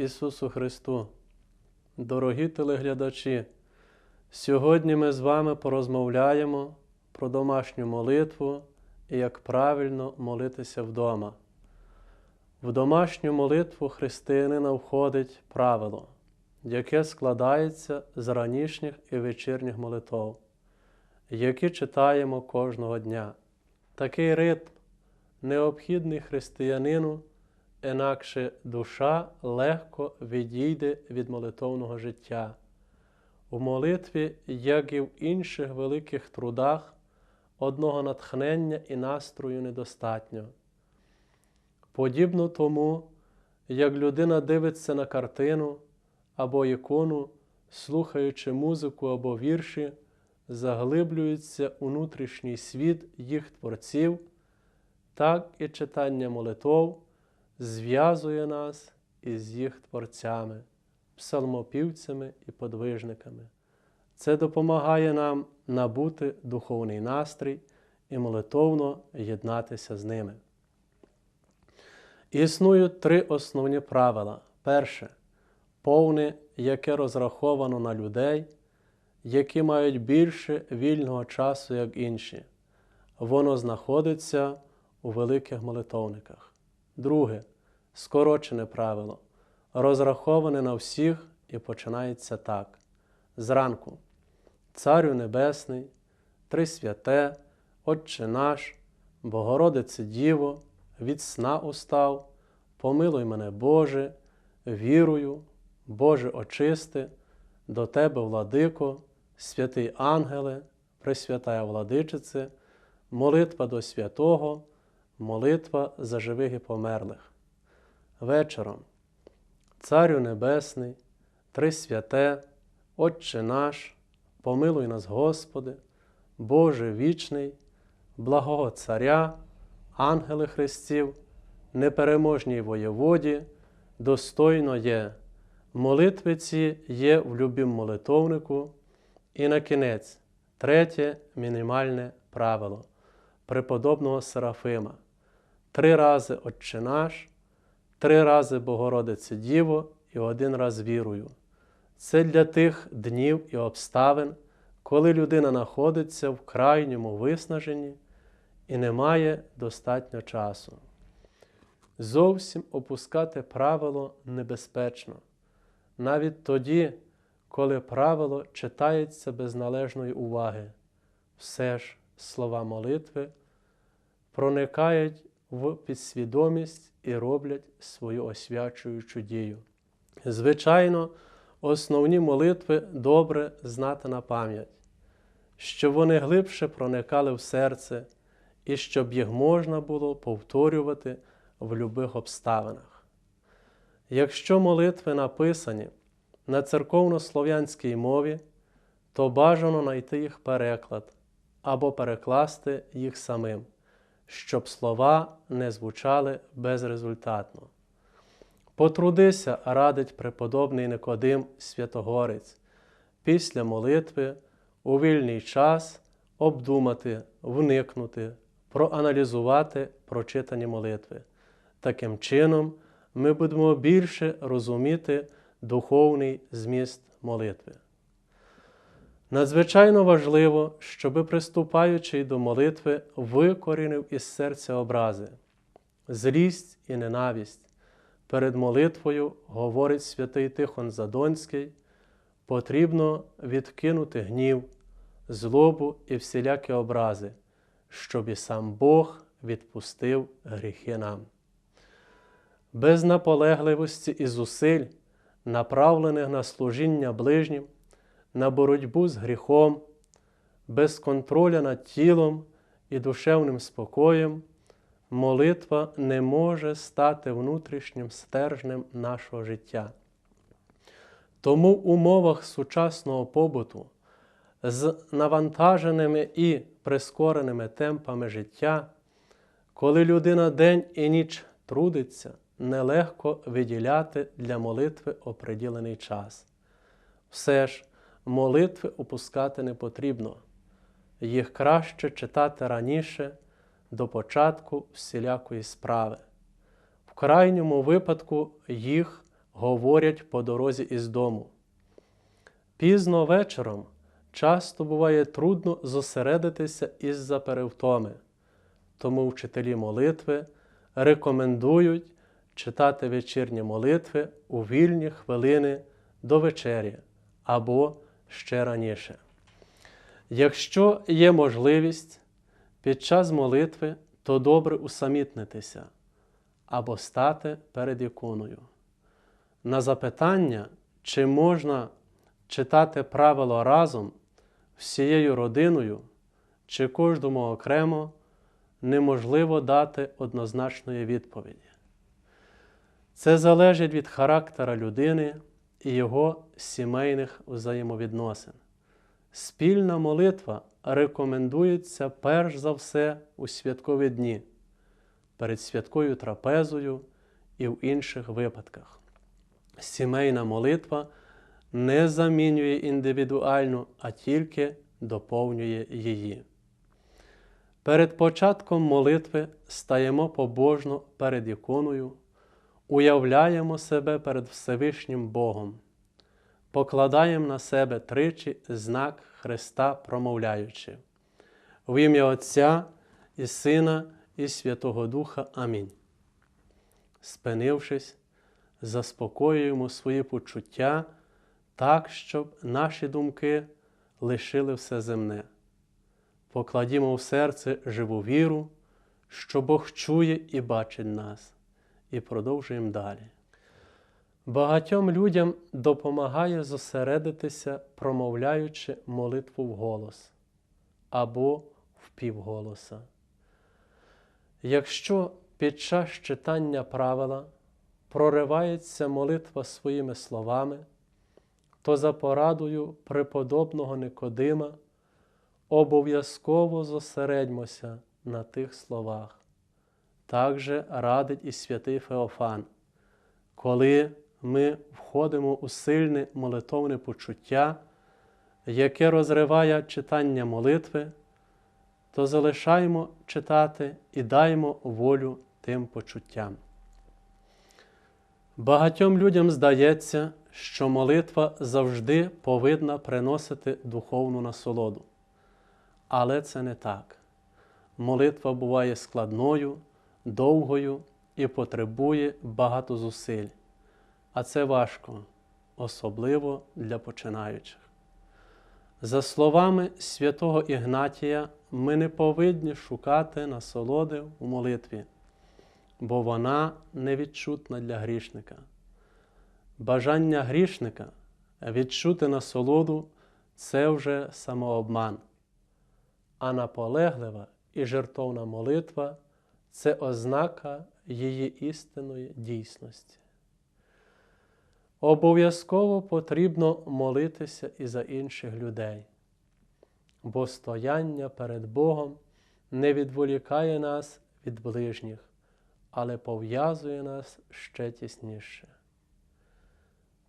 Ісусу Христу! Дорогі телеглядачі! Сьогодні ми з вами порозмовляємо про домашню молитву і як правильно молитися вдома. В домашню молитву християнина входить правило, яке складається з ранішніх і вечірніх молитов, які читаємо кожного дня. Такий ритм необхідний християнину, інакше душа легко відійде від молитовного життя. У молитві, як і в інших великих трудах, одного натхнення і настрою недостатньо. Подібно тому, як людина дивиться на картину або ікону, слухаючи музику або вірші, заглиблюється у внутрішній світ їх творців, так і читання молитов зв'язує нас із їх творцями, псалмопівцями і подвижниками. Це допомагає нам набути духовний настрій і молитовно єднатися з ними. Існують три основні правила. Перше повне, яке розраховано на людей, які мають більше вільного часу, як інші. Воно знаходиться у великих молитовниках. Друге скорочене правило, розраховане на всіх і починається так. Зранку. Царю Небесний, Трисвяте, Отче наш, Богородице Діво, від сна устав, помилуй мене, Боже, вірую, Боже очисти, до Тебе, владико, святий ангеле, Пресвятая владичице, молитва до святого, молитва за живих і померлих. Вечором, Царю Небесний, Трисвяте, Отче наш, помилуй нас, Господи, Боже вічний, благого Царя, ангели Христів, непереможній воєводі, достойно є. Молитви ці є в любім молитовнику. І на кінець, третє мінімальне правило преподобного Серафима. Три рази Отче наш, три рази Богородице Діво і один раз вірую. Це для тих днів і обставин, коли людина знаходиться в крайньому виснаженні і не має достатньо часу. Зовсім опускати правило небезпечно, навіть тоді, коли правило читається без належної уваги, все ж слова молитви проникають в підсвідомість і роблять свою освячуючу дію. Звичайно, основні молитви добре знати на пам'ять, щоб вони глибше проникали в серце і щоб їх можна було повторювати в будь-яких обставинах. Якщо молитви написані на церковнослов'янській мові, то бажано знайти їх переклад або перекласти їх самим, щоб слова не звучали безрезультатно. Потрудися, радить преподобний Никодим Святогорець, після молитви у вільний час обдумати, вникнути, проаналізувати прочитані молитви. Таким чином, ми будемо більше розуміти духовний зміст молитви. Надзвичайно важливо, щоби приступаючи до молитви, викорінив із серця образи, злість і ненависть. Перед молитвою, говорить святий Тихон Задонський, потрібно відкинути гнів, злобу і всілякі образи, щоб і сам Бог відпустив гріхи нам. Без наполегливості і зусиль, направлених на служіння ближнім, на боротьбу з гріхом, без контроля над тілом і душевним спокоєм, молитва не може стати внутрішнім стержнем нашого життя. Тому в умовах сучасного побуту з навантаженими і прискореними темпами життя, коли людина день і ніч трудиться, нелегко виділяти для молитви оприділений час. Все ж, молитви опускати не потрібно, їх краще читати раніше до початку всілякої справи. В крайньому випадку їх говорять по дорозі із дому. Пізно вечором часто буває трудно зосередитися із-за перевтоми, тому вчителі молитви рекомендують читати вечірні молитви у вільні хвилини до вечері або ще раніше. Якщо є можливість під час молитви, то добре усамітнитися або стати перед іконою. На запитання, чи можна читати правило разом всією родиною, чи кожному окремо, неможливо дати однозначної відповіді. Це залежить від характера людини і його сімейних взаємовідносин. Спільна молитва рекомендується перш за все у святкові дні, перед святкою трапезою і в інших випадках. Сімейна молитва не замінює індивідуальну, а тільки доповнює її. Перед початком молитви стаємо побожно перед іконою, уявляємо себе перед Всевишнім Богом, покладаємо на себе тричі знак Христа, промовляючи. В ім'я Отця і Сина, і Святого Духа. Амінь. Спинившись, заспокоюємо свої почуття так, щоб наші думки лишили все земне. Покладімо в серце живу віру, що Бог чує і бачить нас, і продовжуємо далі. Багатьом людям допомагає зосередитися, промовляючи молитву вголос або впівголоса. Якщо під час читання правила проривається молитва своїми словами, то за порадою преподобного Никодима обов'язково зосередьмося на тих словах. Так же радить і святий Феофан, коли ми входимо у сильне молитовне почуття, яке розриває читання молитви, то залишаємо читати і даємо волю тим почуттям. Багатьом людям здається, що молитва завжди повинна приносити духовну насолоду. Але це не так. Молитва буває складною, довгою і потребує багато зусиль. А це важко, особливо для починаючих. За словами святого Ігнатія, ми не повинні шукати насолоди у молитві, бо вона невідчутна для грішника. Бажання грішника відчути насолоду це вже самообман, а наполеглива і жертовна молитва це ознака її істинної дійсності. Обов'язково потрібно молитися і за інших людей, бо стояння перед Богом не відволікає нас від ближніх, але пов'язує нас ще тісніше.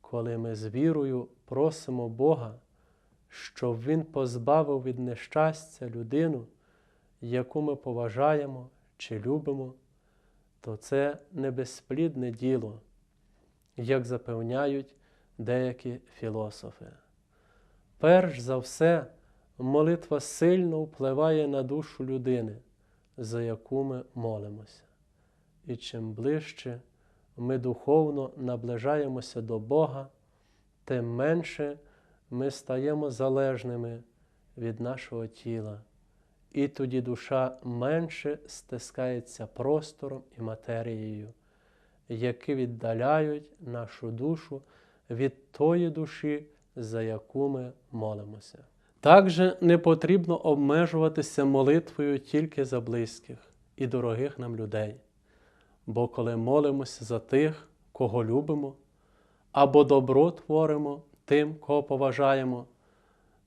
Коли ми з вірою просимо Бога, щоб Він позбавив від нещастя людину, яку ми поважаємо чи любимо, то це не безплідне діло як запевняють деякі філософи. Перш за все, молитва сильно впливає на душу людини, за яку ми молимося. І чим ближче ми духовно наближаємося до Бога, тим менше ми стаємо залежними від нашого тіла, і тоді душа менше стискається простором і матерією які віддаляють нашу душу від тої душі, за яку ми молимося. Також не потрібно обмежуватися молитвою тільки за близьких і дорогих нам людей, бо коли молимося за тих, кого любимо, або добро творимо тим, кого поважаємо,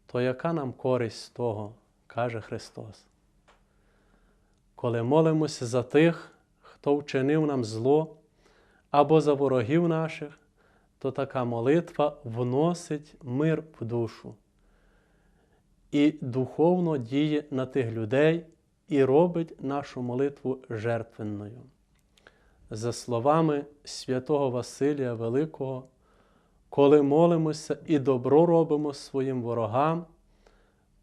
то яка нам користь з того, каже Христос? Коли молимося за тих, хто вчинив нам зло, або за ворогів наших, то така молитва вносить мир в душу і духовно діє на тих людей і робить нашу молитву жертвенною. за словами святого Василія Великого, коли молимося і добро робимо своїм ворогам,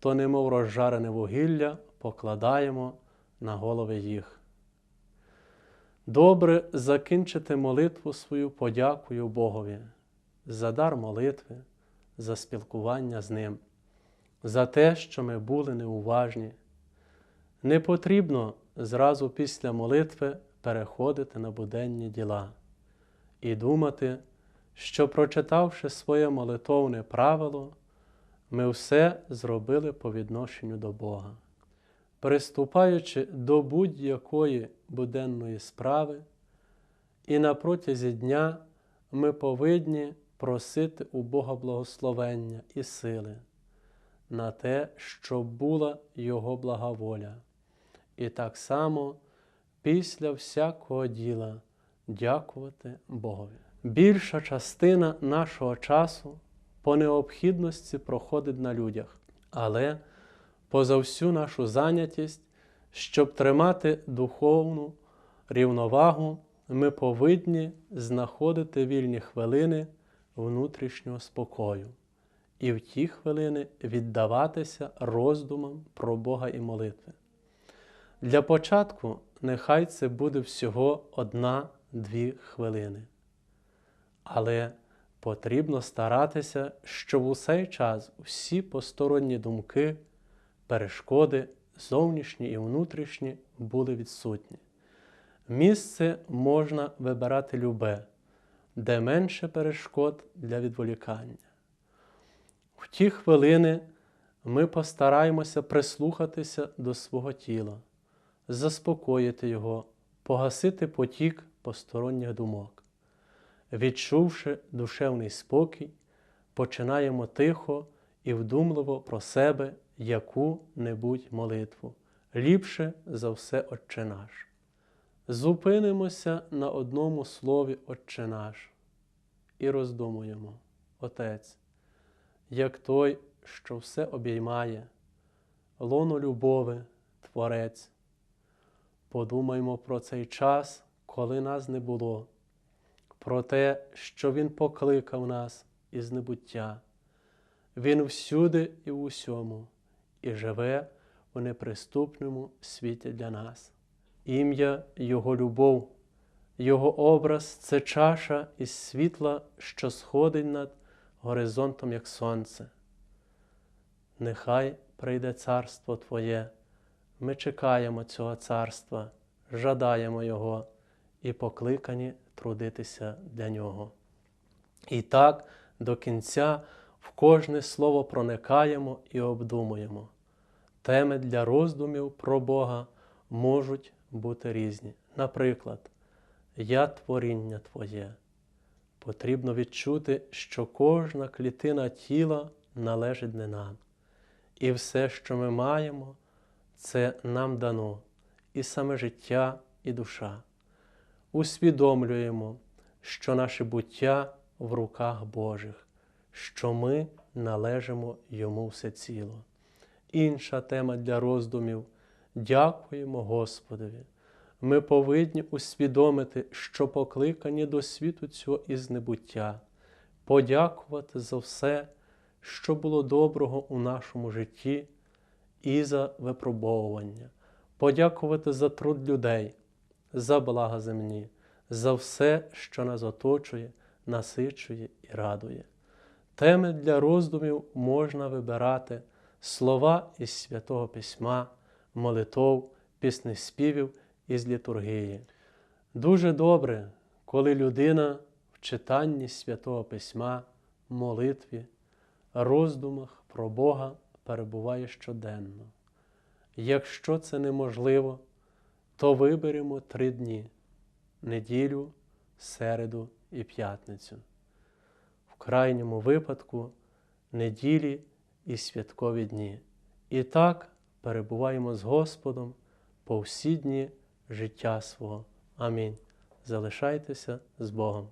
то немов розжарене вугілля покладаємо на голови їх. Добре закінчити молитву свою подякою Богові за дар молитви, за спілкування з Ним, за те, що ми були неуважні. Не потрібно зразу після молитви переходити на буденні діла і думати, що, прочитавши своє молитовне правило, ми все зробили по відношенню до Бога. Приступаючи до будь-якої буденної справи, і на протязі дня ми повинні просити у Бога благословення і сили на те, щоб була Його блага воля. І так само після всякого діла дякувати Богові. Більша частина нашого часу по необхідності проходить на людях, але поза всю нашу зайнятість, щоб тримати духовну рівновагу, ми повинні знаходити вільні хвилини внутрішнього спокою і в ті хвилини віддаватися роздумам про Бога і молитви. Для початку нехай це буде всього одна-дві хвилини. Але потрібно старатися, щоб у цей час всі посторонні думки, перешкоди, зовнішні і внутрішні, були відсутні. Місце можна вибирати любе, де менше перешкод для відволікання. В ті хвилини ми постараємося прислухатися до свого тіла, заспокоїти його, погасити потік посторонніх думок. Відчувши душевний спокій, починаємо тихо і вдумливо про себе яку-небудь молитву, ліпше за все Отче наш. Зупинимося на одному слові Отче наш і роздумуємо, Отець, як той, що все обіймає, лоно любови, Творець. Подумаймо про цей час, коли нас не було, про те, що Він покликав нас із небуття. Він всюди і в усьому, і живе у неприступному світі для нас. Ім'я Його любов, Його образ це чаша із світла, що сходить над горизонтом, як сонце. Нехай прийде царство Твоє, ми чекаємо цього царства, жадаємо Його і покликані трудитися для Нього. І так до кінця в кожне слово проникаємо і обдумуємо. Теми для роздумів про Бога можуть бути різні. Наприклад, Я творіння Твоє. Потрібно відчути, що кожна клітина тіла належить не нам. І все, що ми маємо, це нам дано, і саме життя, і душа. Усвідомлюємо, що наше буття в руках Божих, що ми належимо Йому всеціло. Інша тема для роздумів дякуємо Господові. Ми повинні усвідомити, що покликані до світу цього із небуття, подякувати за все, що було доброго у нашому житті, і за випробовування, подякувати за труд людей, за блага земні, за все, що нас оточує, насичує і радує. Теми для роздумів можна вибирати слова із Святого Письма, молитов, піснеспівів із літургії. Дуже добре, коли людина в читанні Святого Письма, молитві, роздумах про Бога перебуває щоденно. Якщо це неможливо, то виберемо три дні неділю, середу і п'ятницю. В крайньому випадку неділі і святкові дні. І так перебуваємо з Господом по всі дні життя свого. Амінь. Залишайтеся з Богом.